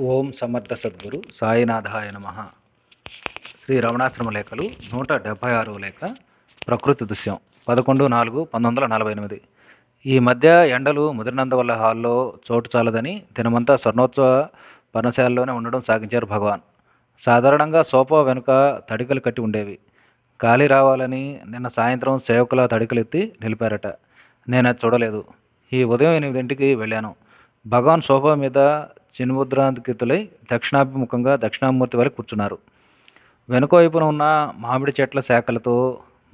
ఓం సమర్థ సద్గురు సాయినాథాయ నమ. శ్రీ రమణాశ్రమ లేఖలు నూట డెబ్భై ఆరు లేఖ ప్రకృతి దృశ్యం పదకొండు నాలుగు పంతొమ్మిది వందల నలభై ఎనిమిది. ఈ మధ్య ఎండలు ముదిరినందువల్ల హాల్లో చోటు చాలదని దినమంతా స్వర్ణోత్సవ పర్ణశాలలోనే ఉండడం సాగించారు భగవాన్. సాధారణంగా సోఫా వెనుక తడికలు కట్టి ఉండేవి. గాలి రావాలని నిన్న సాయంత్రం సేవకుల తడికలు ఎత్తి నిలిపారట. నేను అది చూడలేదు. ఈ ఉదయం ఎనిమిదింటికి వెళ్ళాను. భగవాన్ సోఫా మీద చిన్ముద్రాంకితులై దక్షిణాభిముఖంగా దక్షిణామూర్తి వరకు కూర్చున్నారు. వెనుక వైపున ఉన్న మామిడి చెట్ల శాఖలతో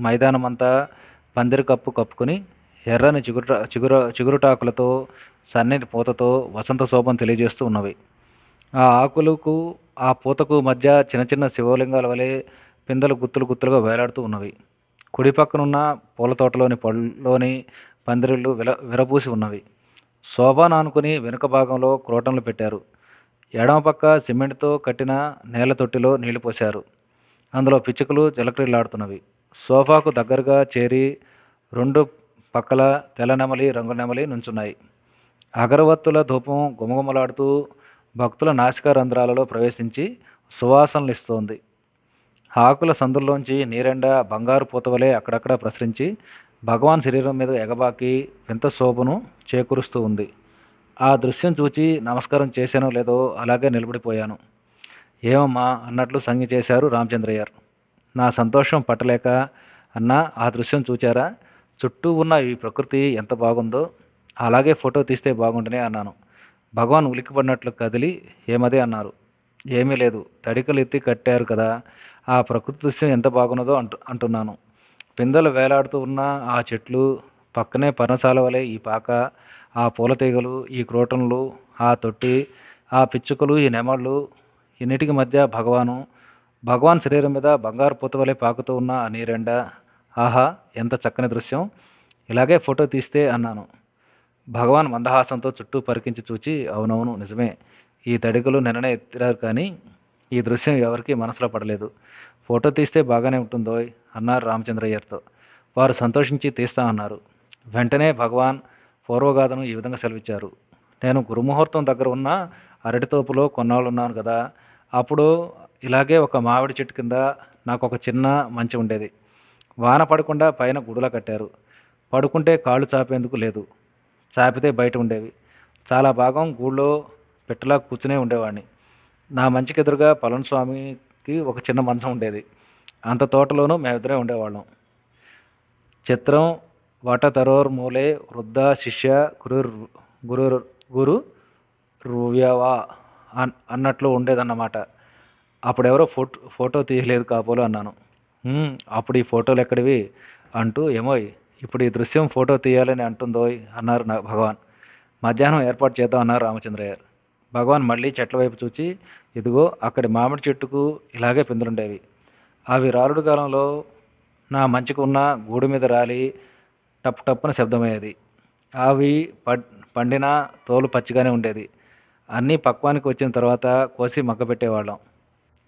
మైదానమంతా పందిరి కప్పు కప్పుకొని ఎర్రని చిగురు చిగురు చిగురుటాకులతో సన్నని పూతతో వసంత శోభం తెలియజేస్తూ ఉన్నవి. ఆ ఆకులకు ఆ పూతకు మధ్య చిన్న చిన్న శివలింగాల వలె పిందెలు గుత్తులు గుత్తులుగా వేలాడుతూ ఉన్నవి. కుడి పక్కనున్న పూల తోటలోని పళ్ళలోని పందిరిళ్ళు విల విరబూసి ఉన్నవి. శోభాను ఆనుకుని వెనుక భాగంలో క్రోటంలు పెట్టారు. ఎడమ పక్క సిమెంట్తో కట్టిన నేల తొట్టిలో నీళ్ళు పోశారు. అందులో పిచ్చుకలు చిలకరిల్లాడుతున్నవి సోఫాకు దగ్గరగా చేరి రెండు పక్కల తెల్ల నెమలి రంగు నెమలి నుంచున్నాయి. అగరవత్తుల ధూపం గుమగుమలాడుతూ భక్తుల నాసికా రంధ్రాలలో ప్రవేశించి సువాసనలు ఇస్తోంది ఆకుల సందుల్లోంచి నీరెండ బంగారు పూతవలే అక్కడక్కడ ప్రసరించి భగవాన్ శరీరం మీద ఎగబాకి వింత శోభను చేకూరుస్తూ ఉంది. ఆ దృశ్యం చూచి నమస్కారం చేశానో లేదో అలాగే నిలబడిపోయాను. ఏమమ్మా అన్నట్లు సంగి చేశారు రామచంద్రయ్యారు నా సంతోషం పట్టలేక అన్నా ఆ దృశ్యం చూచారా? చుట్టూ ఉన్న ఈ ప్రకృతి ఎంత బాగుందో అలాగే ఫోటో తీస్తే బాగుండనే అన్నాను. భగవాన్ ఉలిక్కిపడినట్లు కదిలి ఏమదే అన్నారు. ఏమీ లేదు తడికలు ఎత్తి కట్టారు కదా ఆ ప్రకృతి దృశ్యం ఎంత బాగున్నదో అంటు అంటున్నాను. పిందెలు వేలాడుతూ ఉన్న ఆ చెట్లు పక్కనే పర్ణశాల వలె ఈ పాక ఆ పూల తీగలు ఈ క్రోటన్లు ఆ తొట్టి ఆ పిచ్చుకలు ఈ నెమళ్ళు ఇన్నిటికి మధ్య భగవాను. భగవాన్ శరీరం మీద బంగారు పూత వలె పాకుతూ ఉన్న ఆ నీరెండ. ఆహా ఎంత చక్కని దృశ్యం. ఇలాగే ఫోటో తీస్తే అన్నాను. భగవాన్ మందహాసంతో చుట్టూ పరికించి చూచి అవునవును నిజమే. ఈ తడికలు నిన్ననే ఎత్తిరారు కానీ ఈ దృశ్యం ఎవరికీ మనసులో పడలేదు. ఫోటో తీస్తే బాగానే ఉంటుందో అన్నారు రామచంద్రయ్యర్తో వారు సంతోషించి తీస్తా అన్నారు. వెంటనే భగవాన్ పూర్వగాథను ఈ విధంగా సెలవిచ్చారు. నేను గురుముహూర్తం దగ్గర ఉన్న అరటితోపులో కొన్నాళ్ళు ఉన్నాను కదా అప్పుడు ఇలాగే ఒక మామిడి చెట్టు కింద నాకు ఒక చిన్న మంచి ఉండేది. వాన పడకుండా పైన గుడిలా కట్టారు. పడుకుంటే కాళ్ళు చాపేందుకు లేదు. చాపితే బయట ఉండేవి. చాలా భాగం గూళ్ళో పెట్టలా కూర్చునే ఉండేవాడిని నా మంచికి ఎదురుగా పళనిస్వామికి ఒక చిన్న మంచం ఉండేది. అంత తోటలోనూ మేమిద్దరే ఉండేవాళ్ళం. చిత్రం వట తరోర్ మూలే వృద్ధ శిష్య గురు గురు గురు రువ్యవా అన్ అన్నట్లు ఉండేదన్నమాట. అప్పుడెవరో ఫోటో ఫోటో తీయలేదు కాపోలు అన్నాను. అప్పుడు ఈ ఫోటోలు ఎక్కడివి? అంటూ ఏమోయ్ ఇప్పుడు ఈ దృశ్యం ఫోటో తీయాలని అంటుందోయ్ అన్నారు నా భగవాన్. మధ్యాహ్నం ఏర్పాటు చేద్దాం అన్నారు రామచంద్రయ్య. భగవాన్ మళ్ళీ చెట్ల వైపు చూచి ఇదిగో అక్కడి మామిడి చెట్టుకు ఇలాగే పిందులుండేవి. అవి రారుడు కాలంలో నా మంచికున్న గూడు మీద రాలి టప్ టప్పున శబ్దమయ్యేది. అవి పండిన తోలు పచ్చిగానే ఉండేది. అన్నీ పక్వానికి వచ్చిన తర్వాత కోసి మగ్గబెట్టేవాళ్ళం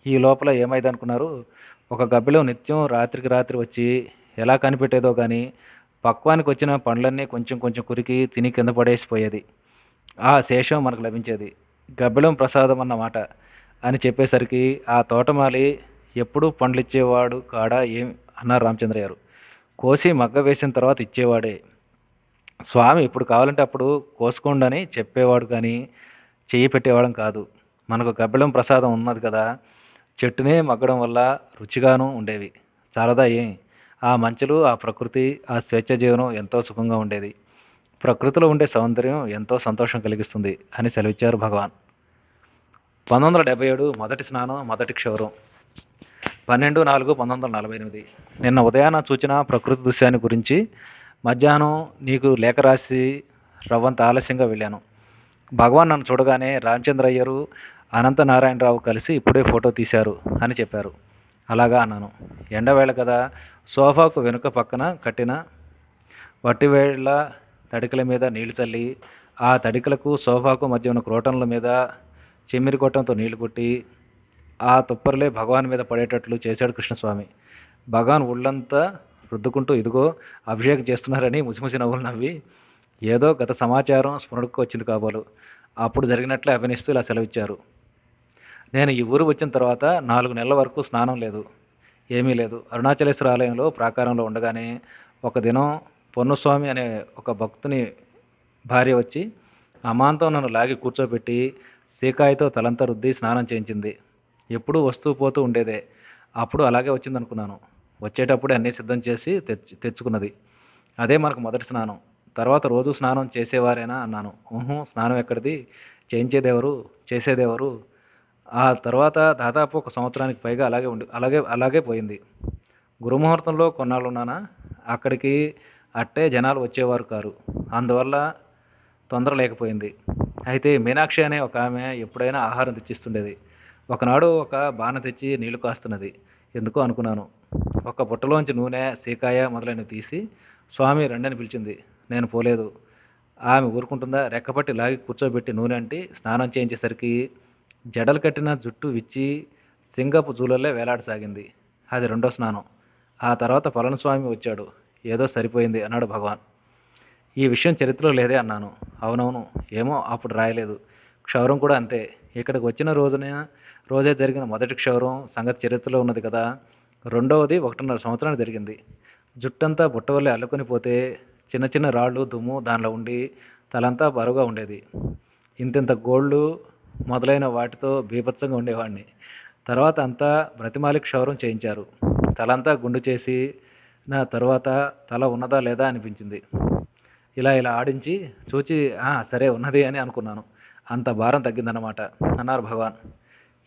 ఈ లోపల ఏమైందనుకున్నారు? ఒక గబ్బిలో నిత్యం రాత్రికి రాత్రి వచ్చి ఎలా కనిపెట్టేదో కానీ పక్వానికి వచ్చిన పండ్లన్నీ కొంచెం కొంచెం కురికి తిని కింద పడేసిపోయేది. ఆ శేషం మనకు లభించేది. గబ్బిలం ప్రసాదం అన్నమాట అని చెప్పేసరికి ఆ తోటమాలి ఎప్పుడూ పండ్లు ఇచ్చేవాడు కాడా ఏం అన్నారు రామచంద్ర గారు. కోసి మగ్గ వేసిన తర్వాత ఇచ్చేవాడే. స్వామి ఇప్పుడు కావాలంటే అప్పుడు కోసుకోండి అని చెప్పేవాడు కానీ చేయి పెట్టేవాడం కాదు. మనకు గబ్బిలం ప్రసాదం ఉన్నది కదా చెట్టునే మగ్గడం వల్ల రుచిగాను ఉండేవి. చాలదా ఏం ఆ మంచులు ఆ ప్రకృతి ఆ స్వేచ్ఛ జీవనం ఎంతో సుఖంగా ఉండేది. ప్రకృతిలో ఉండే సౌందర్యం ఎంతో సంతోషం కలిగిస్తుంది అని సెలవిచ్చారు భగవాన్. పంతొమ్మిది వందల డెబ్బై ఏడు మొదటి స్నానం మొదటి క్షౌరం. పన్నెండు నాలుగు పంతొమ్మిది వందల నలభై ఎనిమిది. నిన్న ఉదయాన చూచిన ప్రకృతి దృశ్యాన్ని గురించి మధ్యాహ్నం నీకు లేఖ రాసి రవ్వంత ఆలస్యంగా వెళ్ళాను. భగవాన్ నన్ను చూడగానే రామచంద్ర అయ్యరు అనంత నారాయణరావు కలిసి ఇప్పుడే ఫోటో తీశారు అని చెప్పారు. అలాగా అన్నాను. ఎండవేళ కదా సోఫాకు వెనుక పక్కన కట్టిన వట్టివేళ్ళ తడికల మీద నీళ్ళు చల్లి ఆ తడికలకు సోఫాకు మధ్య ఉన్న క్రోటన్ల మీద చిమ్మిరి కొట్టంతో నీళ్ళు కొట్టి ఆ తుప్పరులే భగవాన్ మీద పడేటట్లు చేశాడు కృష్ణస్వామి. భగవాన్ ఒళ్ళంతా రుద్దుకుంటూ ఇదిగో అభిషేకం చేస్తున్నారని ముసిముసి నవ్వులు నవ్వి ఏదో గత సమాచారం స్మరణకు వచ్చింది కాబోలు. అప్పుడు జరిగినట్లే అభినయిస్తూ ఇలా సెలవిచ్చారు. నేను ఈ ఊరు వచ్చిన తర్వాత నాలుగు నెలల వరకు స్నానం లేదు ఏమీ లేదు. అరుణాచలేశ్వర ఆలయంలో ప్రాకారంలో ఉండగానే ఒక దినం పొన్నుస్వామి అనే ఒక భక్తుని భార్య వచ్చి అమాంతం నన్ను లాగి కూర్చోబెట్టి సీకాయతో తలంతా రుద్ది స్నానం చేయించింది. ఎప్పుడూ వస్తూ పోతూ ఉండేదే. అప్పుడు అలాగే వచ్చింది అనుకున్నాను వచ్చేటప్పుడే అన్నీ సిద్ధం చేసి తెచ్చి తెచ్చుకున్నది. అదే మనకు మొదటి స్నానం. తర్వాత రోజు స్నానం చేసేవారేనా? అన్నాను. ఊహు స్నానం ఎక్కడిది? చేయించేదెవరు? చేసేదెవరు? ఆ తర్వాత దాదాపు ఒక సంవత్సరానికి పైగా అలాగే ఉండి అలాగే అలాగే పోయింది. గురుముహూర్తంలో కొన్నాళ్ళు ఉన్నానా అక్కడికి అట్టే జనాలు వచ్చేవారు కారు. అందువల్ల తొందర లేకపోయింది. అయితే మీనాక్షి అనే ఒక ఆమె ఎప్పుడైనా ఆహారం తెచ్చిస్తుండేది. ఒకనాడు ఒక బాణ తెచ్చి నీళ్ళు కాస్తున్నది. ఎందుకో అనుకున్నాను. ఒక బుట్టలోంచి నూనె సీకాయ మొదలైనవి తీసి స్వామి రండని పిలిచింది. నేను పోలేదు. ఆమె ఊరుకుంటుందా? రెక్కపట్టి లాగి కూర్చోబెట్టి నూనె అంటి స్నానం చేయించేసరికి జడలు కట్టిన జుట్టు విచ్చి సింగపు జూలల్లే వేలాడసాగింది. అది రెండో స్నానం. ఆ తర్వాత పళనిస్వామి వచ్చాడు. ఏదో సరిపోయింది అన్నాడు భగవాన్. ఈ విషయం చరిత్రలో లేదే అన్నాను. అవునవును ఏమో అప్పుడు రాయలేదు. క్షౌరం కూడా అంతే. ఇక్కడికి వచ్చిన రోజున రోజే జరిగిన మొదటి క్షౌరం సంగతి చరిత్రలో ఉన్నది కదా. రెండవది ఒకటిన్నర సంవత్సరాలు జరిగింది. జుట్టంతా బుట్టవల్లే అల్లుకొని పోతే చిన్న చిన్న రాళ్ళు దుమ్ము దానిలో ఉండి తలంతా బరువుగా ఉండేది. ఇంతింత గోళ్ళు మొదలైన వాటితో బీభత్సంగా ఉండేవాడిని. తర్వాత అంతా బ్రతిమాలి క్షౌరం చేయించారు. తలంతా గుండు చేసి నా తర్వాత తల ఉన్నదా లేదా అనిపించింది. ఇలా ఇలా ఆడించి చూచి సరే ఉన్నది అని అనుకున్నాను. అంత భారం తగ్గిందన్నమాట. అన్నారు భగవాన్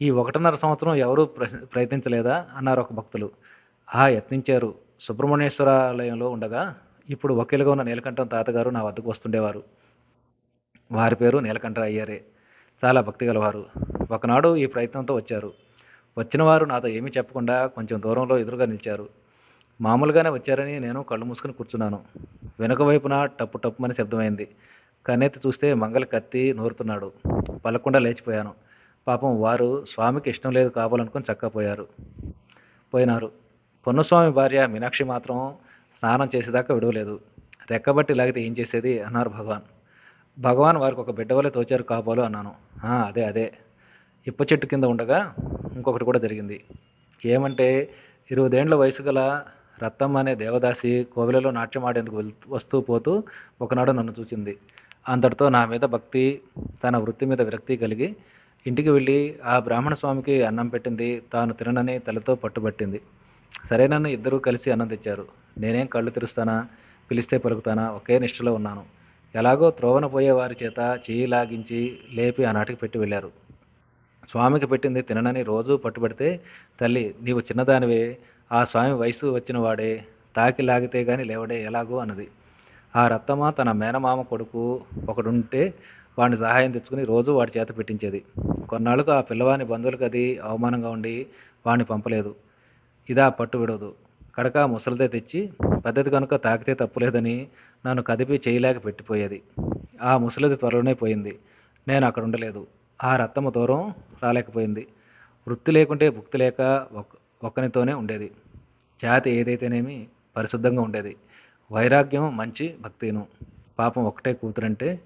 ఈ ఒకటిన్నర సంవత్సరం ఎవరూ ప్రశ్న ప్రయత్నించలేదా? అన్నారు ఒక భక్తులు. ఆ యత్నించారు. సుబ్రహ్మణ్యేశ్వర ఆలయంలో ఉండగా ఇప్పుడు వకీలుగా ఉన్న నీలకంఠం తాతగారు నా వద్దకు వస్తుండేవారు. వారి పేరు నీలకంఠ అయ్యారే. చాలా భక్తి గలవారు. ఒకనాడు ఈ ప్రయత్నంతో వచ్చారు. వచ్చిన వారు నాతో ఏమీ చెప్పకుండా కొంచెం దూరంలో ఎదురుగా నిలిచారు. మామూలుగానే వచ్చారని నేను కళ్ళు మూసుకుని కూర్చున్నాను. వెనుక వైపున టప్పు టప్పుమని శబ్దమైంది. కన్నెత్తి చూస్తే మంగళ కత్తి నూరుతున్నాడు. పలకుండా లేచిపోయాను. పాపం వారు స్వామికి ఇష్టం లేదు కావాలనుకుని చక్కపోయారు. పోయినారు. పొన్నస్వామి భార్య మీనాక్షి మాత్రం స్నానం చేసేదాకా విడవలేదు. రెక్కబట్టి లాగితే ఏం చేసేది? అన్నారు భగవాన్. భగవాన్ వారికి ఒక బిడ్డ వల్లే తోచారు కాపోలు అన్నాను. అదే అదే. ఇప్ప చెట్టు కింద ఉండగా ఇంకొకటి కూడా జరిగింది. ఏమంటే ఇరవదేండ్ల వయసు గల రత్నం అనే దేవదాసి కోవిలలో నాట్యం ఆడేందుకు వస్తూ పోతూ ఒకనాడు నన్ను చూసింది అంతటితో నా మీద భక్తి తన వృత్తి మీద విరక్తి కలిగి ఇంటికి వెళ్ళి ఆ బ్రాహ్మణ స్వామికి అన్నం పెట్టింది. తాను తిననని తలతో పట్టుబట్టింది. సరేనన్ను ఇద్దరూ కలిసి అన్నం తెచ్చారు. నేనేం కళ్ళు తెరుస్తానా? పిలిస్తే పలుకుతానా? ఒకే నిష్ఠలో ఉన్నాను. ఎలాగో త్రోవన పోయే వారి చేత చేయి లాగించి లేపి ఆనాటికి పెట్టి వెళ్ళారు. స్వామికి పెట్టింది తిననని రోజు పట్టుబడితే తల్లి నీవు చిన్నదానివే. ఆ స్వామి వయసు వచ్చిన వాడే తాకి లాగితే గాని లేవడే ఎలాగో అన్నది. ఆ రత్తమ్మ తన మేనమామ కొడుకు ఒకడుంటే వాడిని సహాయం తెచ్చుకుని రోజు వాడి చేత పెట్టించేది. కొన్నాళ్ళకు ఆ పిల్లవాని బంధువులకు అది అవమానంగా ఉండి వాడిని పంపలేదు. ఇదా పట్టు విడవదు. కడక ముసలిదే తెచ్చి పద్ధతి కనుక తాకితే తప్పులేదని నన్ను కదిపి చేయలేక పెట్టిపోయేది. ఆ ముసలిది త్వరలోనే పోయింది. నేను అక్కడ ఉండలేదు. ఆ రత్తమ్మ దూరం రాలేకపోయింది. వృత్తి లేకుంటే భుక్తి లేక ఒక్కనితోనే ఉండేది. జాతి ఏదైతేనేమి పరిశుద్ధంగా ఉండేది. వైరాగ్యం మంచి భక్తిను. పాపం ఒక్కటే కూతురంటే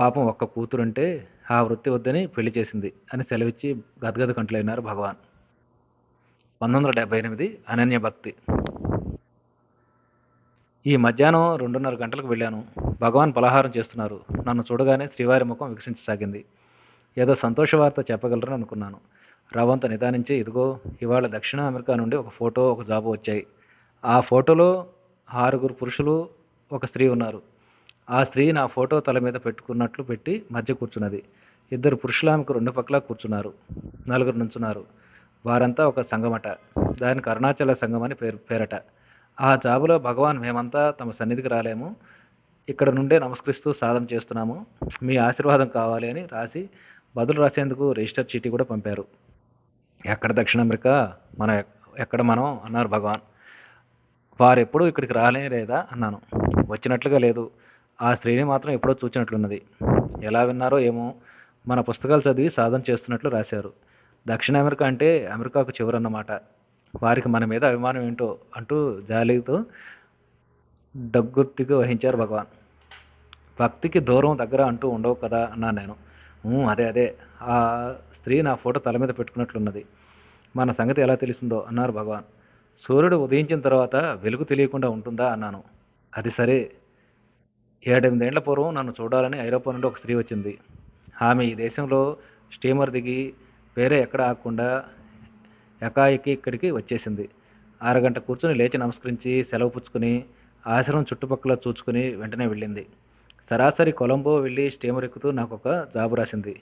పాపం ఒక్క కూతురుంటే ఆ వృత్తి వద్దని పెళ్ళి చేసింది అని సెలవిచ్చి గదగద కంట్లైనారు భగవాన్. పంతొమ్మిది వందల డెబ్బై ఎనిమిది అనన్య భక్తి. ఈ మధ్యాహ్నం రెండున్నర గంటలకు వెళ్ళాను. భగవాన్ పలహారం చేస్తున్నారు. నన్ను చూడగానే శ్రీవారి ముఖం వికసించసాగింది. ఏదో సంతోష వార్త చెప్పగలరని అనుకున్నాను. రవంత నిదానించి ఇదిగో ఇవాళ దక్షిణ అమెరికా నుండి ఒక ఫోటో ఒక జాబు వచ్చాయి. ఆ ఫోటోలో ఆరుగురు పురుషులు ఒక స్త్రీ ఉన్నారు. ఆ స్త్రీ నా ఫోటో తల మీద పెట్టుకున్నట్లు పెట్టి మధ్య కూర్చున్నది. ఇద్దరు పురుషులు ఆమెకు రెండు పక్కల కూర్చున్నారు. నలుగురు నుంచున్నారు. వారంతా ఒక సంఘమట దానికి అరుణాచల సంఘం అని పేరు పేరట. ఆ జాబులో భగవాన్ మేమంతా తమ సన్నిధికి రాలేము. ఇక్కడ నుండే నమస్కరిస్తూ సాధన చేస్తున్నాము. మీ ఆశీర్వాదం కావాలి అని రాసి బదులు రాసేందుకు రిజిస్టర్ చీటీ కూడా పంపారు. ఎక్కడ దక్షిణ అమెరికా? మన ఎక్కడ మనం? అన్నారు భగవాన్. వారు ఎప్పుడూ ఇక్కడికి రాలే లేదా? అన్నాను. వచ్చినట్లుగా లేదు. ఆ స్త్రీని మాత్రం ఎప్పుడో చూచినట్లున్నది. ఎలా విన్నారో ఏమో? మన పుస్తకాలు చదివి సాధన చేస్తున్నట్లు రాశారు. దక్షిణ అమెరికా అంటే అమెరికాకు చివరన్నమాట. వారికి మన మీద అభిమానం ఏంటో అంటూ జాలితో దగ్గుర్తిగా వహించారు భగవాన్. భక్తికి దూరం దగ్గర అంటూ ఉండవు కదా? అన్నాను నేను. అదే అదే. ఆ స్త్రీ నా ఫోటో తల మీద పెట్టుకున్నట్లున్నది. మన సంగతి ఎలా తెలిసిందో అన్నారు భగవాన్. సూర్యుడు ఉదయించిన తర్వాత వెలుగు తెలియకుండా ఉంటుందా అన్నాను. అది సరే. ఏడెనిమిదేళ్ళ పూర్వం నన్ను చూడాలని ఐరోపా నుండి ఒక స్త్రీ వచ్చింది. ఆమె ఈ దేశంలో స్టీమర్ దిగి వేరే ఎక్కడ ఆగకుండా ఎకాయికి ఇక్కడికి వచ్చేసింది. అరగంట కూర్చుని లేచి నమస్కరించి సెలవు పుచ్చుకుని ఆశ్రమం చుట్టుపక్కల చూచుకుని వెంటనే వెళ్ళింది. సరాసరి కొలంబో వెళ్ళి స్టీమర్ ఎక్కుతూ నాకు ఒక జాబు రాసింది.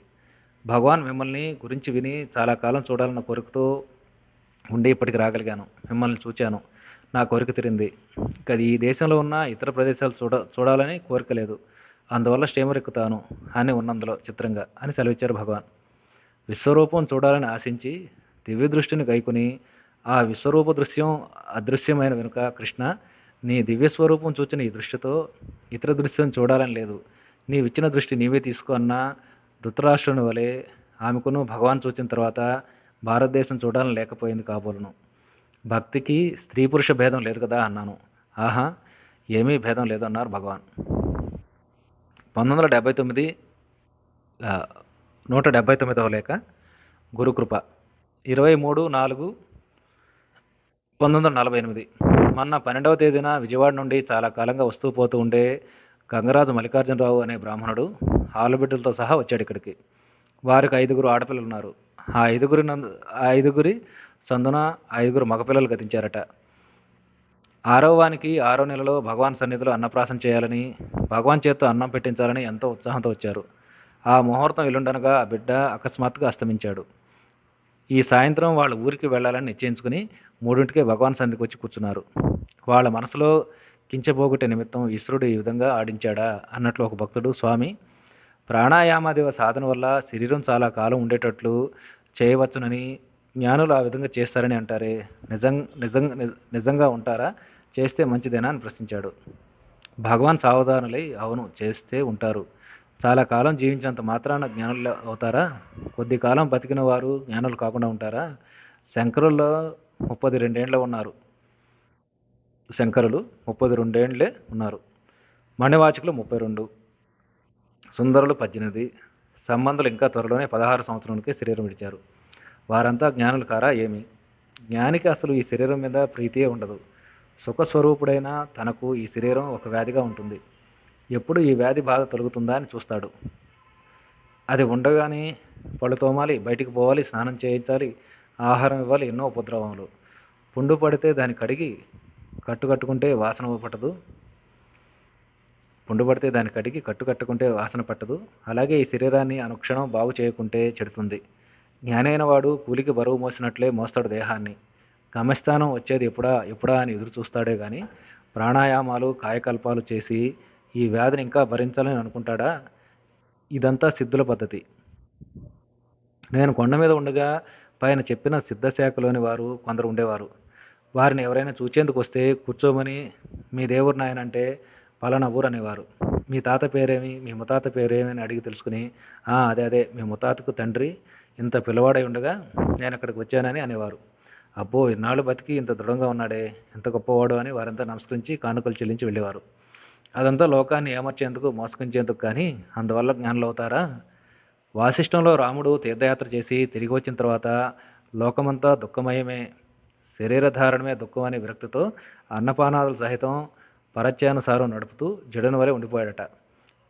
భగవాన్ మిమ్మల్ని గురించి విని చాలా కాలం చూడాలన్న కోరికతో ఉండి ఇప్పటికి రాగలిగాను. మిమ్మల్ని చూచాను. నా కోరిక తీరింది. ఇక ఈ దేశంలో ఉన్న ఇతర ప్రదేశాలు చూడ చూడాలని కోరిక లేదు. అందువల్ల స్టీమర్ ఎక్కుతాను అని ఉన్నందులో చిత్రంగా అని సెలవిచ్చారు భగవాన్. విశ్వరూపం చూడాలని ఆశించి దివ్య దృష్టిని గైకుని ఆ విశ్వరూప దృశ్యం అదృశ్యమైన వెనుక కృష్ణ నీ దివ్య స్వరూపం చూచిన ఈ దృష్టితో ఇతర దృశ్యం చూడాలని లేదు. నీవిచ్చిన దృష్టి నీవే తీసుకో అన్నా ధృతరాష్ట్రుని వలె ఆమెకును భగవాన్ చూచిన తర్వాత భారతదేశం చూడాలని లేకపోయింది కాబోలును. భక్తికి స్త్రీ పురుష భేదం లేదు కదా అన్నాను. ఆహా ఏమీ భేదం లేదన్నారు భగవాన్. పంతొమ్మిది వందల డెబ్బై తొమ్మిది నూట డెబ్బై తొమ్మిదవ లేఖ గురుకృప. ఇరవై మూడు నాలుగు పంతొమ్మిది వందల నలభై ఎనిమిది. మొన్న పన్నెండవ తేదీన విజయవాడ నుండి చాలా కాలంగా వస్తూ పోతూ ఉండే గంగరాజు మల్లికార్జునరావు అనే బ్రాహ్మణుడు ఆలుబిడ్డలతో సహా వచ్చాడు ఇక్కడికి. వారికి ఐదుగురు ఆడపిల్లలు ఉన్నారు ఆ ఐదుగురి నందు ఆ ఐదుగురి సందున ఐదుగురు మగపిల్లలు గతించారట. ఆరవ వానికి ఆరో నెలలో భగవాన్ సన్నిధిలో అన్నప్రాసం చేయాలని భగవాన్ చేత్తో అన్నం పెట్టించాలని ఎంతో ఉత్సాహంతో వచ్చారు. ఆ ముహూర్తం ఎల్లుండనగా ఆ బిడ్డ అకస్మాత్తుగా అస్తమించాడు. ఈ సాయంత్రం వాళ్ళ ఊరికి వెళ్ళాలని నిశ్చయించుకుని మూడింటికే భగవాన్ సన్నిధికి వచ్చి కూర్చున్నారు. వాళ్ళ మనసులో కించబోగొట్టే నిమిత్తం ఈశ్వరుడు ఈ విధంగా ఆడించాడా? అన్నట్లు ఒక భక్తుడు స్వామి ప్రాణాయామాదేవ సాధన వల్ల శరీరం చాలా కాలం ఉండేటట్లు చేయవచ్చునని జ్ఞానులు ఆ విధంగా చేస్తారని అంటారే. నిజం నిజం నిజంగా ఉంటారా? చేస్తే మంచిదేనా? అని ప్రశ్నించాడు. భగవాన్ సావధానులై అవును చేస్తే ఉంటారు. చాలా కాలం జీవించినంత మాత్రాన జ్ఞానులు అవుతారా? కొద్ది కాలం బతికిన వారు జ్ఞానులు కాకుండా ఉంటారా? శంకరుల్లో ముప్పది రెండేండ్లు ఉన్నారు. శంకరులు ముప్పై రెండేండ్లే ఉన్నారు. మణివాచకులు ముప్పై రెండు. సుందరులు పద్దెనిమిది. సంబంధులు ఇంకా త్వరలోనే పదహారు సంవత్సరాలకే శరీరం విడిచారు. వారంతా జ్ఞానులు కారా ఏమి? జ్ఞానికి అసలు ఈ శరీరం మీద ప్రీతియే ఉండదు. సుఖస్వరూపుడైన తనకు ఈ శరీరం ఒక వ్యాధిగా ఉంటుంది. ఎప్పుడు ఈ వ్యాధి బాధ తొలగుతుందా అని చూస్తాడు. అది ఉండగానే పళ్ళు తోమాలి బయటికి పోవాలి స్నానం చేయించాలి ఆహారం ఇవ్వాలి ఎన్నో ఉపద్రవములు. పుండు పడితే దాన్ని కడిగి కట్టు కట్టుకుంటే వాసన పట్టదు. పుండు పడితే దాన్ని కడిగి కట్టు కట్టుకుంటే వాసన పట్టదు. అలాగే ఈ శరీరాన్ని అనుక్షణం బాగు చేయకుంటే చెడుతుంది. జ్ఞానైన వాడు కూలికి బరువు మోసినట్లే మోస్తాడు దేహాన్ని. గమ్యస్థానం వచ్చేది ఎప్పుడా ఎప్పుడా అని ఎదురు చూస్తాడే కానీ ప్రాణాయామాలు కాయకల్పాలు చేసి ఈ వ్యాధిని ఇంకా భరించాలని అనుకుంటాడా? ఇదంతా సిద్ధుల పద్ధతి. నేను కొండ మీద ఉండగా పైన చెప్పిన సిద్ధశాఖలోని వారు కొందరు ఉండేవారు. వారిని ఎవరైనా చూచేందుకు వస్తే కూర్చోమని మీ దేవుడు నాయన అంటే పలానా ఊరు అనేవారు. మీ తాత పేరేమి మీ ముతాత పేరేమి అని అడిగి తెలుసుకుని అదే అదే మీ ముతాతకు తండ్రి ఇంత పిల్లవాడై ఉండగా నేను అక్కడికి వచ్చానని అనేవారు. అబ్బో ఇన్నాళ్ళు బతికి ఇంత దృఢంగా ఉన్నాడే ఇంత గొప్పవాడు అని వారంతా నమస్కరించి కానుకలు చెల్లించి వెళ్ళేవారు. అదంతా లోకాన్ని ఏమర్చేందుకు మోసగించేందుకు కానీ అందువల్ల జ్ఞానులు అవుతారా వాసిష్టంలో రాముడు తీర్థయాత్ర చేసి తిరిగి వచ్చిన తర్వాత లోకమంతా దుఃఖమయమే. శరీరధారణమే దుఃఖం అనే విరక్తితో అన్నపానాదులు సహితం పరత్యానుసారం నడుపుతూ జడుని వలె ఉండిపోయాడట.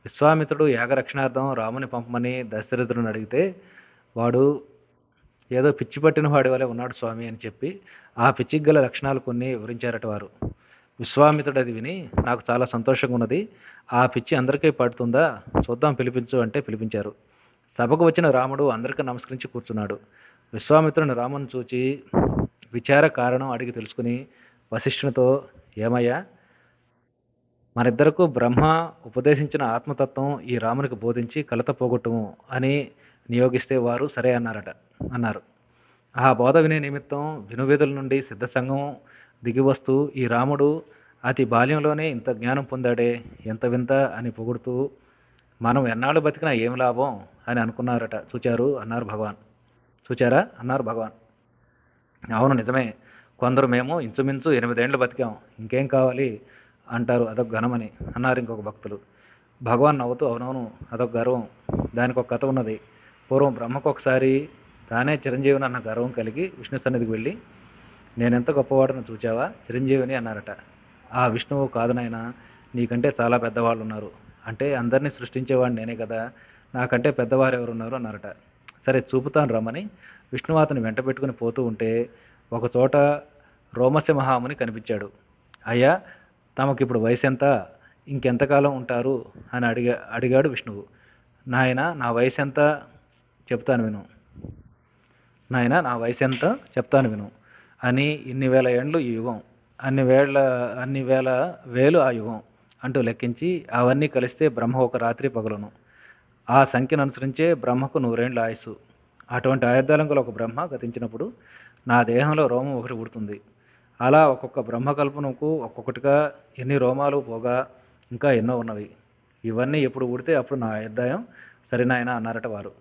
విశ్వామిత్రుడు యాగరక్షణార్థం రాముని పంపమని దశరథుడిని అడిగితే వాడు ఏదో పిచ్చి పట్టిన వాడి వలె ఉన్నాడు స్వామి అని చెప్పి ఆ పిచ్చికి గల లక్షణాలు కొన్ని వివరించారట వారు. విశ్వామిత్రుడు అది విని నాకు చాలా సంతోషంగా ఉన్నది. ఆ పిచ్చి అందరికీ పడుతుందా? చూద్దాం పిలిపించు అంటే పిలిపించారు. సభకు వచ్చిన రాముడు అందరికీ నమస్కరించి కూర్చున్నాడు. విశ్వామిత్రుని రాముని చూచి విచార కారణం అడిగి తెలుసుకుని వశిష్ఠునితో ఏమయ్యా? మనిద్దరకు బ్రహ్మ ఉపదేశించిన ఆత్మతత్వం ఈ రామునికి బోధించి కలత పోగొట్టుము అని నియోగిస్తే వారు సరే అన్నారట అన్నారు. ఆ బోధ వినే నిమిత్తం వినువేదుల నుండి సిద్ధసంగం దిగి వస్తూ ఈ రాముడు అతి బాల్యంలోనే ఇంత జ్ఞానం పొందాడే ఎంత వింత అని పొగుడుతూ మనం ఎన్నాళ్ళు బతికినా ఏం లాభం? అని అనుకున్నారట. చూచారు అన్నారు భగవాన్. చూచారా? అన్నారు భగవాన్. అవును నిజమే. కొందరు మేము ఇంచుమించు ఎనిమిదేండ్లు బతికాం. ఇంకేం కావాలి? అంటారు అదొక ఘనమని అన్నారు ఇంకొక భక్తులు. భగవాన్ నవ్వుతూ అవునవును అదొక గర్వం. దానికి ఒక కథ ఉన్నది. పూర్వం బ్రహ్మకు ఒకసారి తానే చిరంజీవిని అన్న గర్వం కలిగి విష్ణు సన్నిధికి వెళ్ళి నేనెంత గొప్పవాడని చూచావా? చిరంజీవిని అన్నారట. ఆ విష్ణువు కాదు నీకంటే చాలా పెద్దవాళ్ళు ఉన్నారు అంటే అందరినీ సృష్టించేవాడు నేనే కదా నాకంటే పెద్దవారు ఎవరు ఉన్నారు అన్నారట. సరే చూపుతాను రమ్మని. విష్ణువు అతను వెంట పెట్టుకుని పోతూ ఉంటే ఒకచోట రోమస్య మహాముని కనిపించాడు. అయ్యా తమకిప్పుడు వయసు ఎంత ఇంకెంతకాలం ఉంటారు? అని అడిగా అడిగాడు విష్ణువు. నాయన నా వయసు ఎంత చెప్తాను విను. నాయన నా వయసు ఎంత చెప్తాను విను. అని ఇన్ని వేల ఏండ్లు ఈ యుగం అన్ని వేళ అన్ని వేల వేలు ఆ యుగం అంటూ లెక్కించి అవన్నీ కలిస్తే బ్రహ్మ ఒక రాత్రి పగలను. ఆ సంఖ్యను అనుసరించే బ్రహ్మకు నూరేండ్ల ఆయుస్సు. అటువంటి ఆయుర్దాలం గల ఒక బ్రహ్మ గతించినప్పుడు నా దేహంలో రోమం ఒకటి పుడుతుంది. అలా ఒక్కొక్క బ్రహ్మకల్పనకు ఒక్కొక్కటిగా ఎన్ని రోమాలు పోగా ఇంకా ఎన్నో ఉన్నవి. ఇవన్నీ ఎప్పుడు పుడితే అప్పుడు నా ఆయుర్దాయం సరినాయన అన్నారట వారు.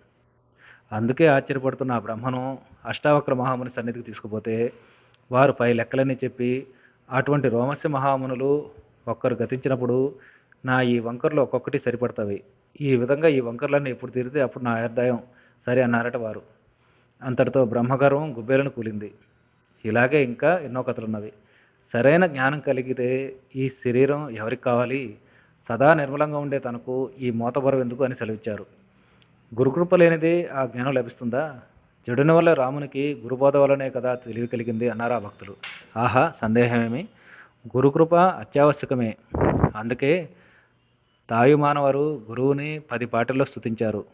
అందుకే ఆశ్చర్యపడుతున్న ఆ బ్రహ్మను అష్టావక్ర మహాముని సన్నిధికి తీసుకుపోతే వారు పై లెక్కలన్నీ చెప్పి అటువంటి రోమస్య మహామునులు ఒక్కరు గతించినప్పుడు నా ఈ వంకర్లు ఒక్కొక్కటి సరిపడతాయి. ఈ విధంగా ఈ వంకర్లన్నీ ఎప్పుడు తీరితే అప్పుడు నా ఆయుర్దాయం సరే అన్నారట వారు. అంతటితో బ్రహ్మగర్వం గుబ్బేలను కూలింది. ఇలాగే ఇంకా ఎన్నో కథలున్నవి. సరైన జ్ఞానం కలిగితే ఈ శరీరం ఎవరికి కావాలి? సదా నిర్మలంగా ఉండే తనకు ఈ మోతబరం ఎందుకు అని సెలవిచ్చారు. గురుకృప లేనిదే ఆ జ్ఞానం లభిస్తుందా? చెడుని వల్ల రామునికి గురుబోధ వల్లనే కదా తెలివి కలిగింది అన్నారు ఆ భక్తులు. ఆహా సందేహమేమి? గురుకృప అత్యావశ్యకమే. అందుకే తాయుమానవారు గురువుని పది పాటల్లో స్తుతించారు.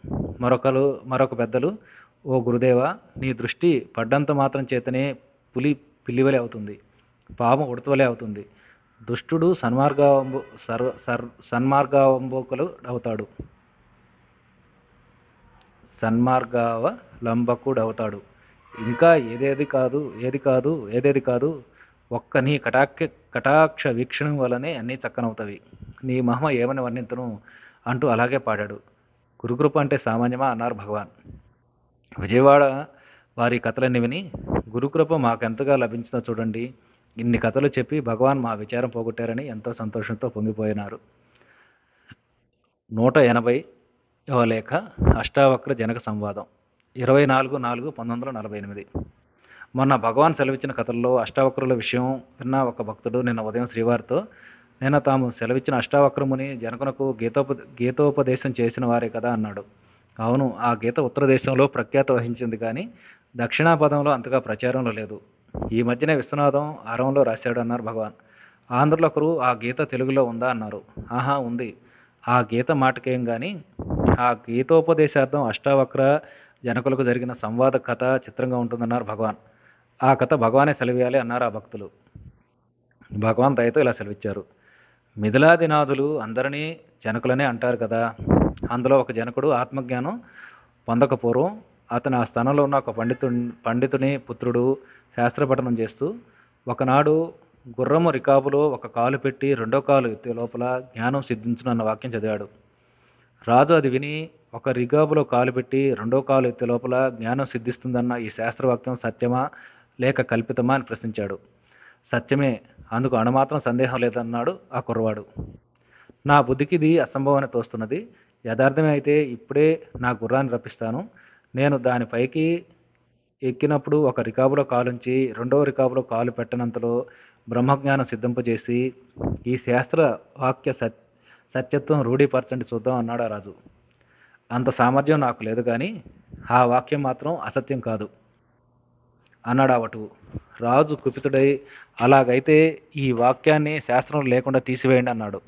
మరొకరు మరొక పెద్దలు ఓ గురుదేవ నీ దృష్టి పడ్డంత మాత్రం చేతనే పులి పిల్లివలే అవుతుంది. పాము ఉడతవలే అవుతుంది. దుష్టుడు సన్మార్గాంబు సర్వ సర్ సన్మార్గావంబోకులు అవుతాడు. సన్మార్గావలంబకుడవుతాడు. ఇంకా ఏదేది కాదు ఏది కాదు ఏదేది కాదు ఒక్క నీ కటాక్ష కటాక్ష వీక్షణం వలనే అన్నీ చక్కనవుతాయి నీ మహిమ ఏమని వర్ణింతును అంటూ అలాగే పాడాడు. గురుకృప అంటే సామాన్యమా? అన్నారు భగవాన్. విజయవాడ వారి కథలన్నీ విని గురుకృప మాకెంతగా లభించిందో చూడండి ఇన్ని కథలు చెప్పి భగవాన్ మా విచారం పోగొట్టారని ఎంతో సంతోషంతో పొంగిపోయినారు. నూట ఎనభై లేఖ అష్టావక్ర జనక సంవాదం ఇరవై నాలుగు నాలుగు పంతొమ్మిది వందల నలభై ఎనిమిది. మొన్న భగవాన్ సెలవిచ్చిన కథల్లో అష్టావక్రుల విషయం విన్న ఒక భక్తుడు నిన్న ఉదయం శ్రీవారితో నేను తాము సెలవిచ్చిన అష్టావక్రముని జనకునకు గీతోప గీతోపదేశం చేసిన వారే కదా అన్నాడు. అవును ఆ గీత ఉత్తర దేశంలో ప్రఖ్యాత వహించింది కానీ దక్షిణాపదంలో అంతగా ప్రచారంలో లేదు. ఈ మధ్యనే విశ్వనాథం ఆరంలో రాశాడు అన్నారు భగవాన్. ఆంధ్రలో ఒకరు ఆ గీత తెలుగులో ఉందా అన్నారు. ఆహా ఉంది. ఆ గీత మాటకేం కానీ ఆ గీతోపదేశార్థం అష్టావక్ర జనకులకు జరిగిన సంవాద కథ చిత్రంగా ఉంటుందన్నారు భగవాన్. ఆ కథ భగవానే సెలవేయాలి అన్నారు ఆ భక్తులు. భగవాన్ దయతో ఇలా సెలవిచ్చారు. మిథిలాదినాథులు అందరినీ జనకులనే అంటారు కదా. అందులో ఒక జనకుడు ఆత్మజ్ఞానం పొందక పూర్వం అతను ఆ స్థానంలో ఉన్న ఒక పండితు పండితుని పుత్రుడు శాస్త్రపఠనం చేస్తూ ఒకనాడు గుర్రము రికాబులో ఒక కాలు పెట్టి రెండో కాలు ఎత్తే లోపల జ్ఞానం సిద్ధించును అన్న వాక్యం చదివాడు. రాజు అది విని ఒక రికాబులో కాలు పెట్టి రెండో కాలు ఎత్తే లోపల జ్ఞానం సిద్ధిస్తుందన్న ఈ శాస్త్రవాక్యం సత్యమా? లేక కల్పితమా అని ప్రశ్నించాడు. సత్యమే అందుకు అణుమాత్రం సందేహం లేదన్నాడు ఆ కుర్రవాడు. నా బుద్ధికి ఇది అసంభవం తోస్తున్నది. యథార్థమే అయితే ఇప్పుడే నా గుర్రాన్ని రప్పిస్తాను. నేను దానిపైకి ఎక్కినప్పుడు ఒక రికాబులో కాలుంచి రెండవ రికాబులో కాలు పెట్టనంతలో బ్రహ్మజ్ఞానం సిద్ధింపజేసి ఈ శాస్త్ర వాక్య సత్ సత్యత్వం రూఢీపరచండి చూద్దాం అన్నాడు ఆ రాజు. అంత సామర్థ్యం నాకు లేదు కానీ ఆ వాక్యం మాత్రం అసత్యం కాదు. అన్నాడు ఆ రాజు కుపితుడై అలాగైతే ఈ వాక్యాన్ని శాస్త్రం లేకుండా తీసివేయండి అన్నాడు.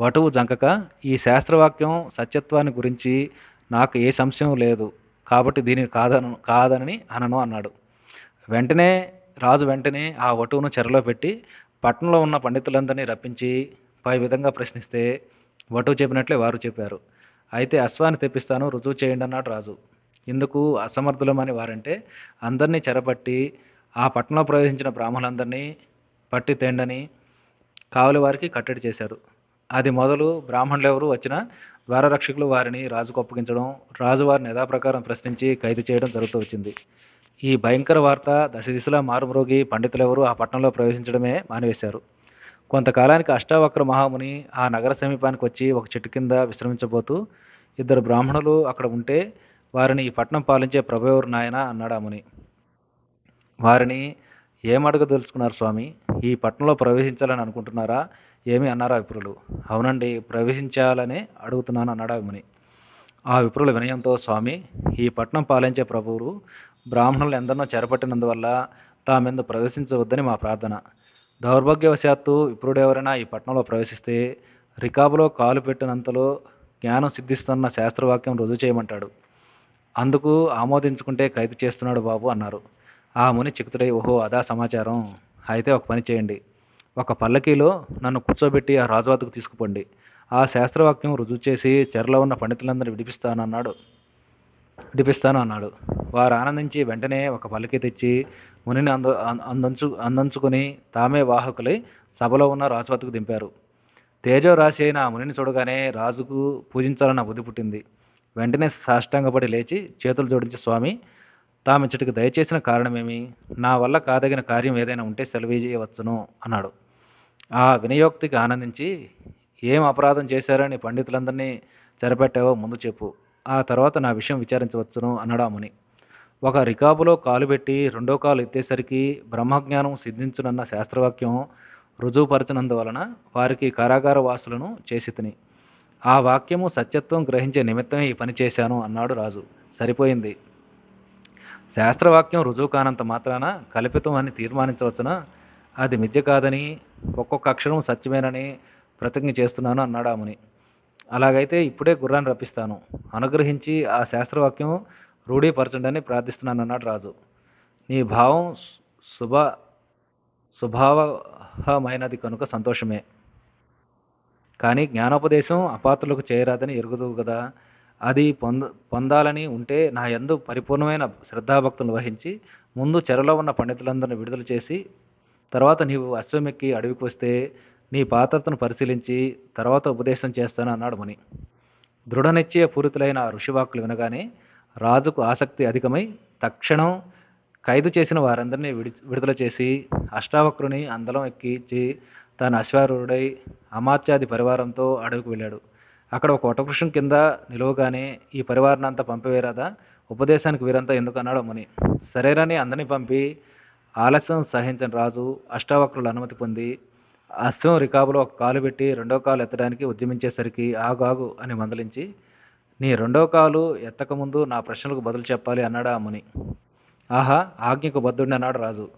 వటువు జంకక ఈ శాస్త్రవాక్యం సత్యత్వాన్ని గురించి నాకు ఏ సంశయం లేదు. కాబట్టి దీనిని కాదను కాదనని అనను అన్నాడు. వెంటనే రాజు వెంటనే ఆ వటువును చెరలో పెట్టి పట్టణంలో ఉన్న పండితులందరినీ రప్పించి పై విధంగా ప్రశ్నిస్తే వటువు చెప్పినట్లే వారు చెప్పారు. అయితే అశ్వాన్ని తెప్పిస్తాను రుజువు చేయండి అన్నాడు రాజు. ఎందుకు అసమర్థులమని వారంటే అందరినీ చెరపట్టి ఆ పట్టణంలో ప్రవేశించిన బ్రాహ్మణులందరినీ పట్టి తేండని కావలి వారికి కట్టడి చేశారు. అది మొదలు బ్రాహ్మణులు ఎవరు వచ్చిన ద్వారరక్షకులు వారిని రాజుకు అప్పగించడం రాజు వారిని యథాప్రకారం ప్రశ్నించి ఖైదు చేయడం జరుగుతూ వచ్చింది. ఈ భయంకర వార్త దశ దిశలా మారుమ్రోగి పండితులెవరూ ఆ పట్టణంలో ప్రవేశించడమే మానివేశారు. కొంతకాలానికి అష్టావక్ర మహాముని ఆ నగర సమీపానికి వచ్చి ఒక చెట్టు కింద విశ్రమించబోతూ ఇద్దరు బ్రాహ్మణులు అక్కడ ఉంటే వారిని ఈ పట్నం పాలించే ప్రభు నాయన? అన్నాడు ఆ ముని వారిని ఏమడగదలుచుకున్నారు స్వామి? ఈ పట్టణంలో ప్రవేశించాలని అనుకుంటున్నారా? ఏమి? అన్నారా విప్రులు అవునండి ప్రవేశించాలని అడుగుతున్నాను అన్నాడు ఆ ముని ఆ విప్రుల వినయంతో స్వామి ఈ పట్నం పాలించే ప్రభువులు బ్రాహ్మణులు ఎందరినో చేరపట్టినందువల్ల తామెందు ప్రవేశించవద్దని మా ప్రార్థన. దౌర్భాగ్యవశాత్తు విప్రుడెవరైనా ఎవరైనా ఈ పట్టణంలో ప్రవేశిస్తే రికాబులో కాలు పెట్టినంతలో జ్ఞానం సిద్ధిస్తున్న శాస్త్రవాక్యం రుజువు చేయమంటాడు. అందుకు ఆమోదించుకుంటే ఖైదు చేస్తున్నాడు బాబు అన్నారు. ఆ ముని చిక్కుతుడై ఓహో అదా సమాచారం. అయితే ఒక పని చేయండి. ఒక పల్లకీలో నన్ను కూర్చోబెట్టి ఆ రాజు తీసుకుపోండి. ఆ శాస్త్రవాక్యం రుజువు చేసి చెరలో ఉన్న పండితులందరినీ విడిపిస్తానన్నాడు. విడిపిస్తాను అన్నాడు. వారు ఆనందించి వెంటనే ఒక పల్లకి తెచ్చి మునిని అంద అందంచు అందంచుకొని తామే వాహకులై సభలో ఉన్న రాజు దింపారు. తేజో రాశి అయిన ఆ మునిని చూడగానే రాజుకు పూజించాలన్న బుద్ధి పుట్టింది. వెంటనే సాష్టాంగపడి లేచి చేతులు జోడించి స్వామి తాము ఇచ్చటికి దయచేసిన కారణమేమి? నా వల్ల కాదగిన కార్యం ఏదైనా ఉంటే సెలవు అన్నాడు. ఆ వినయోక్తికి ఆనందించి ఏం అపరాధం చేశారని పండితులందరినీ చెరపెట్టావో ముందు చెప్పు. ఆ తర్వాత నా విషయం విచారించవచ్చును అన్నాడు ఆ ముని. ఒక రికాబులో కాలు పెట్టి రెండో కాలు ఎత్తేసరికి బ్రహ్మజ్ఞానం సిద్ధించునన్న శాస్త్రవాక్యం రుజువుపరచినందువలన వారికి కారాగార వాసులను చేసి తిని ఆ వాక్యము సత్యత్వం గ్రహించే నిమిత్తమే ఈ పని చేశాను అన్నాడు రాజు. సరిపోయింది. శాస్త్రవాక్యం రుజువు కానంత మాత్రాన కల్పితం అని తీర్మానించవచ్చునా? అది మిథ్య కాదని ఒక్కొక్క అక్షరం సత్యమేనని ప్రతిజ్ఞ చేస్తున్నాను అన్నాడు ఆ అలాగైతే ఇప్పుడే గుర్రాన్ని రప్పిస్తాను. అనుగ్రహించి ఆ శాస్త్రవాక్యం రూఢీపరచండి ప్రార్థిస్తున్నాను అన్నాడు రాజు. నీ భావం శుభ స్వభావమైనది కనుక సంతోషమే. కానీ జ్ఞానోపదేశం అపాత్రులకు చేయరాదని ఎరుగుదు కదా అది పొంద పొందాలని ఉంటే నా యందు పరిపూర్ణమైన శ్రద్ధాభక్తులను వహించి ముందు చెరలో ఉన్న పండితులందరిని విడుదల చేసి తర్వాత నీవు అశ్వమెక్కి అడవికి వస్తే నీ పాత్రతను పరిశీలించి తర్వాత ఉపదేశం చేస్తాను అన్నాడు ముని. దృఢనిశ్చయ పూరితులైన ఆ ఋషివాక్కులు వినగానే రాజుకు ఆసక్తి అధికమై తక్షణం ఖైదు చేసిన వారందరినీ విడి విడుదల చేసి అష్టావక్రుని అందలం ఎక్కించి తాను అశ్వారూఢుడై అమాత్యాది పరివారంతో అడవికి వెళ్ళాడు. అక్కడ ఒక వటవృక్షం కింద నిలువగానే ఈ పరివారాన్ని అంతా పంపివేరాదా? ఉపదేశానికి వీరంతా ఎందుకు అన్నాడు ముని. సరేనని అందరినీ పంపి ఆలస్యం సహించని రాజు అష్టావక్రుల అనుమతి పొంది అశ్వం రికాబులో ఒక కాలు పెట్టి రెండో కాలు ఎత్తడానికి ఉద్యమించేసరికి ఆగు ఆగు అని మందలించి నీ రెండో కాలు ఎత్తకముందు నా ప్రశ్నలకు బదులు చెప్పాలి అన్నాడు ఆ ముని. ఆహా ఆజ్ఞకు బద్దుండి అన్నాడు రాజు.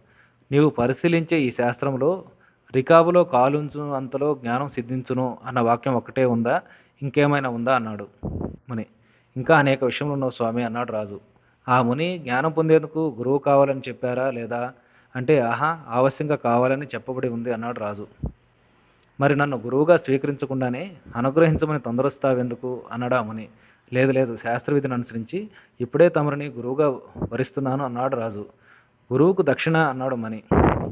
నీవు పరిశీలించే ఈ శాస్త్రంలో రికాబులో కాలుంచు అంతలో జ్ఞానం సిద్ధించును అన్న వాక్యం ఒక్కటే ఉందా? ఇంకేమైనా ఉందా? అన్నాడు ముని. ఇంకా అనేక విషయంలో ఉన్నావు స్వామి అన్నాడు రాజు. ఆ ముని జ్ఞానం పొందేందుకు గురువు కావాలని చెప్పారా లేదా? అంటే ఆహా ఆవశ్యంగా కావాలని చెప్పబడి ఉంది అన్నాడు రాజు. మరి నన్ను గురువుగా స్వీకరించకుండానే అనుగ్రహించమని తొందరస్తావెందుకు? అన్నాడు ఆ ముని. లేదు లేదు శాస్త్రవిధిని అనుసరించి ఇప్పుడే తమరిని గురువుగా వరిస్తున్నాను అన్నాడు రాజు. గురువుకు దక్షిణ అన్నాడు మణి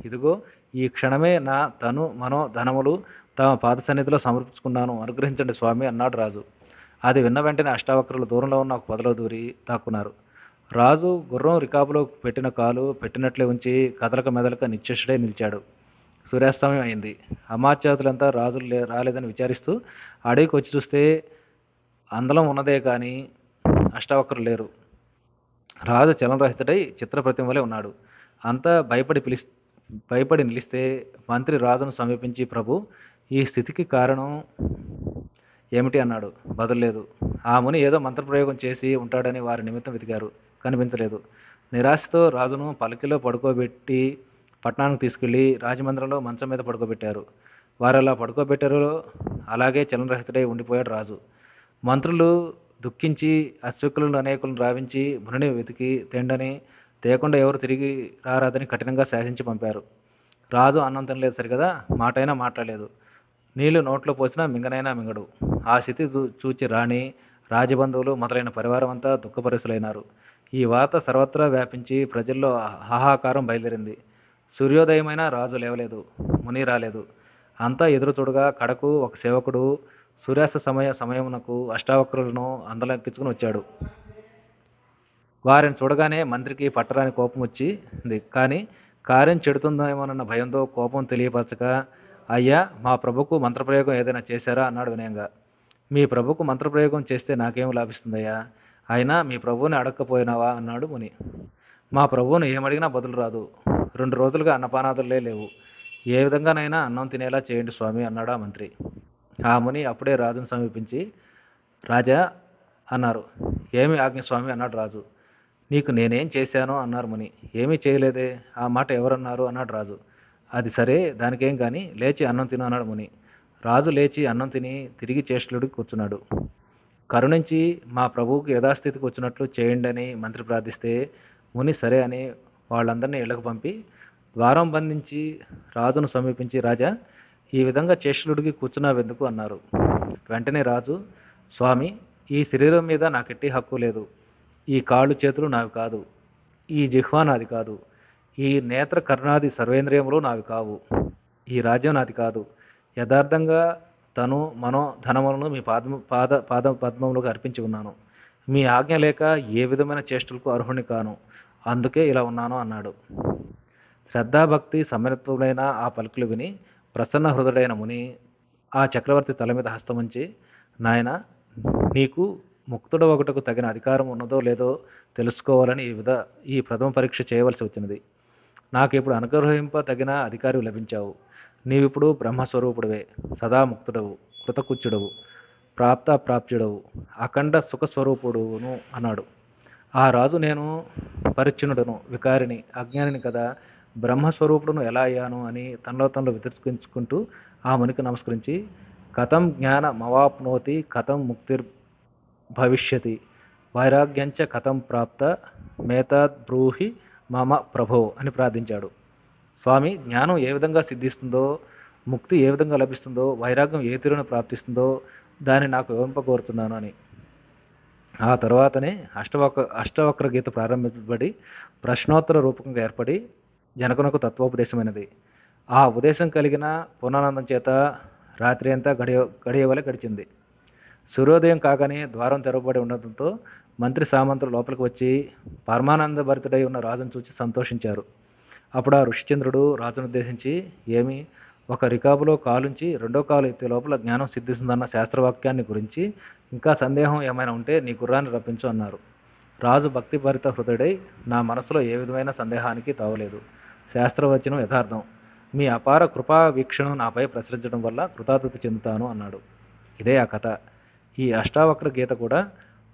ఇదిగో ఈ క్షణమే నా తను మనో ధనములు తమ పాద సన్నిధిలో సమర్పించుకున్నాను. అనుగ్రహించండి స్వామి అన్నాడు రాజు. అది విన్న వెంటనే అష్టావక్రులు దూరంలో ఉన్న ఒక పొదలో దూరి తాక్కున్నారు రాజు గుర్రం రికాబులో పెట్టిన కాలు పెట్టినట్లే ఉంచి కదలక మెదలక నిశ్చేషుడై నిలిచాడు. సూర్యాస్తమయం అయింది. అమాత్యాతులంతా రాజులు లే రాలేదని విచారిస్తూ అడవికి వచ్చి చూస్తే అందలం ఉన్నదే కానీ అష్టావక్రులు లేరు. రాజు చలనరహితుడై చిత్రప్రతిమ వలె ఉన్నాడు. అంతా భయపడి పిలిస్ భయపడి నిలిస్తే మంత్రి రాజును సమీపించి ప్రభు ఈ స్థితికి కారణం ఏమిటి అన్నాడు. బదలలేదు ఆ ముని ఏదో మంత్రప్రయోగం చేసి ఉంటాడని వారి నిమిత్తం వెతికారు. కనిపించలేదు. నిరాశతో రాజును పలకిలో పడుకోబెట్టి పట్టణానికి తీసుకెళ్ళి రాజమందిరంలో మంచం మీద పడుకోబెట్టారు. వారు అలా పడుకోబెట్టారో అలాగే చలనరహితుడై ఉండిపోయాడు రాజు. మంత్రులు దుఃఖించి అశ్వకులను అనేకులను రావించి మునిని వెతికి తిండని తేకుండా ఎవరు తిరిగి రారాదని కఠినంగా శాసించి పంపారు. రాజు అన్నం తినలేదు సరికదా మాటైనా మాట్లాడలేదు. నీళ్ళు నోట్లో పోసినా మింగనైనా మింగడు. ఆ స్థితి చూ- చూచి రాణి రాజబంధువులు మొదలైన పరివారం అంతా దుఃఖపరుసులైనారు ఈ వార్త సర్వత్రా వ్యాపించి ప్రజల్లో హాహాకారం బయలుదేరింది. సూర్యోదయమైన రాజు లేవలేదు ముని రాలేదు. అంతా ఎదురు చూడగా కడకు ఒక సేవకుడు సూర్యాస్త సమయ సమయమునకు అష్టావక్రులను అందలెక్కించుకుని వచ్చాడు. వారిని చూడగానే మంత్రికి పట్టరాని కోపం వచ్చింది కానీ కార్యం చెడుతుందేమోనన్న భయంతో కోపం తెలియపరచక అయ్యా మా ప్రభుకు మంత్రప్రయోగం ఏదైనా చేశారా? అన్నాడు వినయంగా. మీ ప్రభుకు మంత్రప్రయోగం చేస్తే నాకేం లాభిస్తుందయ్యా? అయినా మీ ప్రభువుని అడగకపోయినావా అన్నాడు ముని. మా ప్రభువును ఏమడిగినా బదులు రాదు. రెండు రోజులుగా అన్నపానాదులే లేవు. ఏ విధంగానైనా అన్నం తినేలా చేయండి స్వామి అన్నాడు ఆ మంత్రి. ఆ ముని అప్పుడే రాజును సమీపించి రాజా అన్నారు. ఏమి ఆజ్ఞ స్వామి అన్నాడు రాజు. నీకు నేనేం చేశాను అన్నారు ముని. ఏమీ చేయలేదే ఆ మాట ఎవరన్నారు? అన్నాడు రాజు. అది సరే దానికేం కానీ లేచి అన్నం తిను అన్నాడు ముని. రాజు లేచి అన్నం తిని తిరిగి చేష్టలుడికి కూర్చున్నాడు. కరుణించి మా ప్రభువుకి యథాస్థితికి వచ్చినట్లు చేయండి అని మంత్రి ప్రార్థిస్తే ముని సరే అని వాళ్ళందరినీ ఇళ్ళకు పంపి ద్వారం బంధించి రాజును సమీపించి రాజా ఈ విధంగా చేష్టలుడికి కూర్చున్నావెందుకు? అన్నారు. వెంటనే రాజు స్వామి ఈ శరీరం మీద నాకెట్టి హక్కు లేదు. ఈ కాళ్ళు చేతులు నావి కాదు ఈ జిహ్వా నాది కాదు ఈ నేత్ర కర్ణాది సర్వేంద్రియములు నావి కావు ఈ రాజ్యం నాది కాదు. యథార్థంగా తను మనో ధనములను మీ పాదము పాద పాద పద్మములకు అర్పించి ఉన్నాను. మీ ఆజ్ఞ లేక ఏ విధమైన చేష్టలకు అర్హుని కాను. అందుకే ఇలా ఉన్నాను అన్నాడు. శ్రద్ధాభక్తి సమ్మిళితములైన ఆ పలుకులు విని ప్రసన్న హృదయుడైన ముని ఆ చక్రవర్తి తల మీద హస్తముంచి నాయన నీకు ముక్తుడు ఒకటకు తగిన అధికారం ఉన్నదో లేదో తెలుసుకోవాలని ఈ విధ ఈ ప్రథమ పరీక్ష చేయవలసి వచ్చినది. నాకు ఇప్పుడు అనుగ్రహింప తగిన అధికారి లభించావు. నీవిప్పుడు బ్రహ్మస్వరూపుడవే. సదా ముక్తుడవు కృతకుచ్చుడవు ప్రాప్త ప్రాప్త్యుడవు అఖండ సుఖస్వరూపుడును అన్నాడు. ఆ రాజు నేను పరిచ్ఛిన్నుడను వికారిని అజ్ఞానిని కదా. బ్రహ్మస్వరూపుడును ఎలా అయ్యాను అని తనలో తనలో వితర్కించుకుంటూ ఆ మునికి నమస్కరించి కథం జ్ఞాన మవాప్నోతి కథం ముక్తిర్ భవిష్యతి. వైరాగ్యంచ కథం ప్రాప్త మేతాద్ బ్రూహి మమ ప్రభో అని ప్రార్థించాడు. స్వామి జ్ఞానం ఏ విధంగా సిద్ధిస్తుందో ముక్తి ఏ విధంగా లభిస్తుందో వైరాగ్యం ఏ తీరును ప్రాప్తిస్తుందో దాన్ని నాకు వివరింపకోరుతున్నాను అని. ఆ తర్వాతనే అష్టవక్ర అష్టవక్ర గీత ప్రారంభించబడి ప్రశ్నోత్తర రూపకంగా ఏర్పడి జనకునకు తత్వోపదేశమైనది. ఆ ఉపదేశం కలిగిన పూర్ణానందం చేత రాత్రి అంతా గడియ గడియవలె గడిచింది. సూర్యోదయం కాగానే ద్వారం తెరవబడి ఉండడంతో మంత్రి సామంతులు లోపలికి వచ్చి పరమానంద భరితుడై ఉన్న రాజును చూసి సంతోషించారు. అప్పుడు ఆ ఋషిచంద్రుడు రాజును ఉద్దేశించి ఏమి? ఒక రికాబులో కాలుంచి రెండో కాలు ఎత్తే లోపల జ్ఞానం సిద్ధిస్తుందన్న శాస్త్రవాక్యాన్ని గురించి ఇంకా సందేహం ఏమైనా ఉంటే నీ గుర్రాన్ని రప్పించు అన్నారు. రాజు భక్తి భరిత హృదయుడై నా మనసులో ఏ విధమైన సందేహానికి తావలేదు. శాస్త్రవచనం యథార్థం. మీ అపార కృపా వీక్షణం నాపై ప్రసరించడం వల్ల కృతార్థత చెందుతాను అన్నాడు. ఇదే ఆ కథ. ఈ అష్టావక్ర గీత కూడా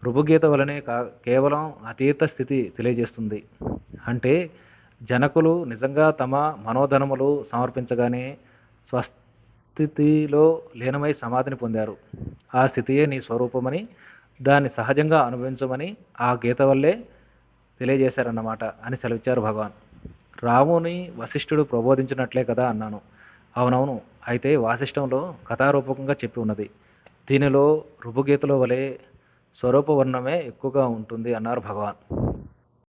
రుభుగీత వలనే కా కేవలం అతీత స్థితి తెలియజేస్తుంది. అంటే జనకులు నిజంగా తమ మనోధనములు సమర్పించగానే స్వస్థితిలో లీనమై సమాధిని పొందారు. ఆ స్థితియే నీ స్వరూపమని దాన్ని సహజంగా అనుభవించమని ఆ గీత వల్లే తెలియజేశారన్నమాట అని సెలవిచ్చారు భగవాన్. రాముని వశిష్ఠుడు ప్రబోధించినట్లే కదా అన్నాను. అవునవును అయితే వాసిష్టంలో కథారూపకంగా చెప్పి ఉన్నది. దీనిలో రుభుగీతలో వలె స్వరూప వర్ణమే ఎక్కువగా ఉంటుంది అన్నారు భగవాన్.